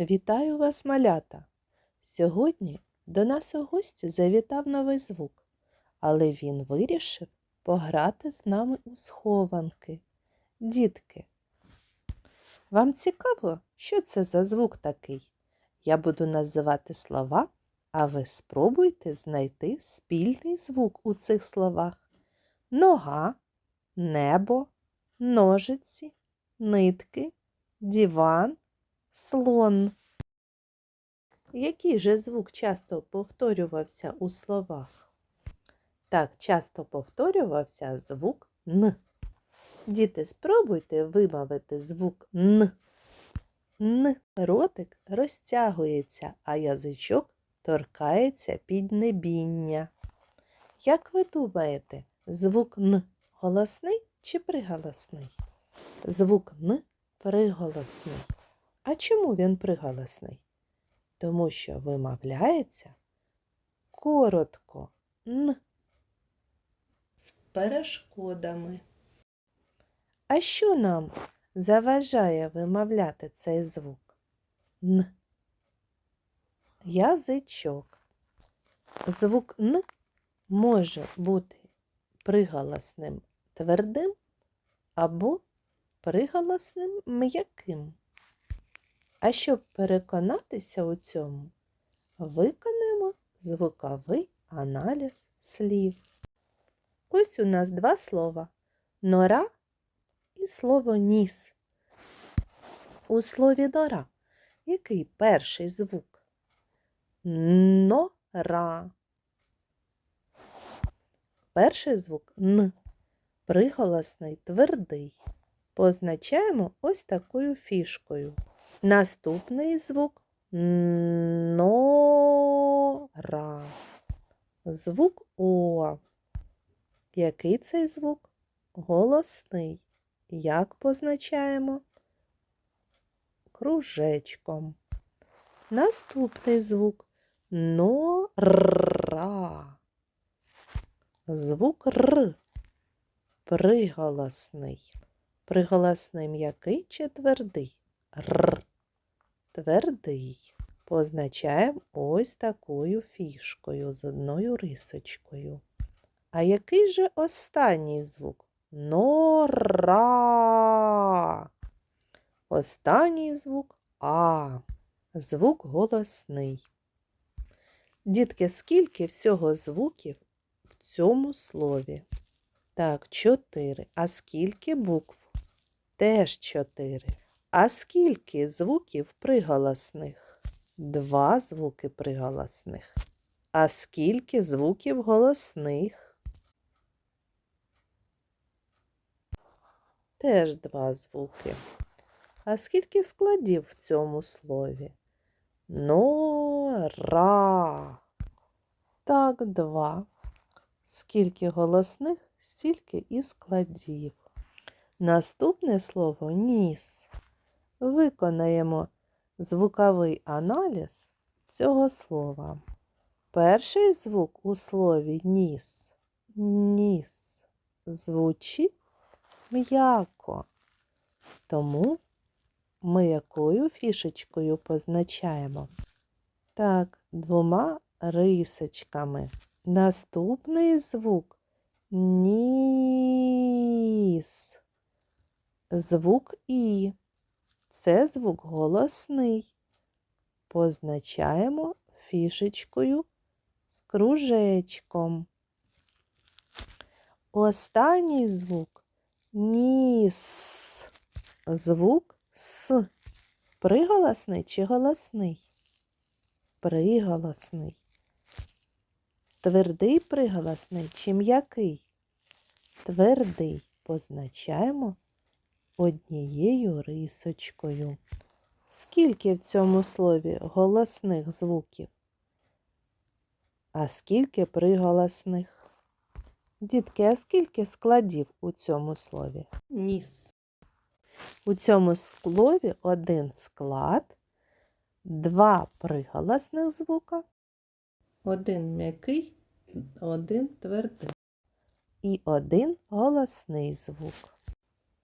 Вітаю вас, малята! Сьогодні до нас у гості завітав новий звук, але він вирішив пограти з нами у схованки. Дітки, вам цікаво, що це за звук такий? Я буду називати слова, а ви спробуйте знайти спільний звук у цих словах. Нога, небо, ножиці, нитки, диван, слон. Який же звук часто повторювався у словах? Так, часто повторювався звук Н. Діти, спробуйте вимовити звук Н. Н. Ротик розтягується, а язичок торкається піднебіння. Як ви думаєте, звук Н голосний чи приголосний? Звук Н приголосний. А чому він приголосний? Тому що вимовляється коротко Н з перешкодами. А що нам заважає вимовляти цей звук? Н. Язичок. Звук Н може бути приголосним твердим або приголосним м'яким. А щоб переконатися у цьому, виконаємо звуковий аналіз слів. Ось у нас два слова нора і слово ніс. У слові нора який перший звук? Нора. Перший звук Н. Приголосний твердий. Позначаємо ось такою фішкою. Наступний звук нора. Звук О. Який цей звук? Голосний. Як позначаємо? Кружечком. Наступний звук нора. Звук Р. Приголосний. Приголосний м'який чи твердий? Р. Твердий. Позначаємо ось такою фішкою з одною рисочкою. А який же останній звук? Нора. Останній звук А. Звук голосний. Дітки, скільки всього звуків в цьому слові? Так, чотири. А скільки букв? Теж чотири. А скільки звуків приголосних? Два звуки приголосних. А скільки звуків голосних? Теж два звуки. А скільки складів в цьому слові? Нора. Так, два. Скільки голосних, стільки і складів. Наступне слово ніс. Виконаємо звуковий аналіз цього слова. Перший звук у слові ніс. Ніс звучить м'яко. Тому ми якою фішечкою позначаємо? Так, двома рисочками. Наступний звук ніс. Звук І. Це звук голосний. Позначаємо фішечкою з кружечком. Останній звук ніс. Звук С. Приголосний чи голосний? Приголосний. Твердий приголосний чи м'який? Твердий позначаємо однією рисочкою. Скільки в цьому слові голосних звуків? А скільки приголосних? Дітки, а скільки складів у цьому слові? Ніс. У цьому слові один склад, два приголосних звука, один м'який, один твердий і один голосний звук.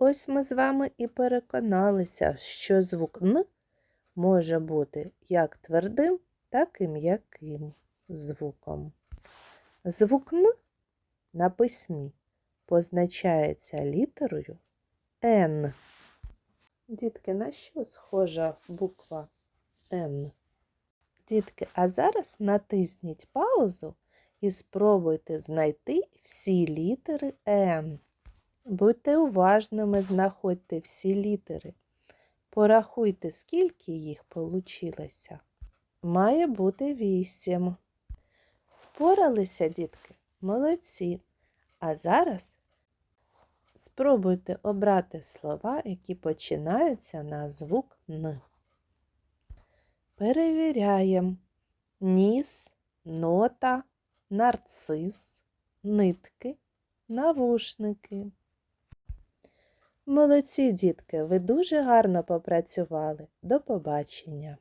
Ось ми з вами і переконалися, що звук Н може бути як твердим, так і м'яким звуком. Звук Н на письмі позначається літерою Н. Дітки, на що схожа буква Н? Дітки, а зараз натисніть паузу і спробуйте знайти всі літери Н. Будьте уважними, знаходьте всі літери. Порахуйте, скільки їх получилося. Має бути вісім. Впоралися, дітки? Молодці. А зараз спробуйте обрати слова, які починаються на звук Н. Перевіряємо. Ніс, нота, нарцис, нитки, навушники. Молодці, дітки, ви дуже гарно попрацювали. До побачення!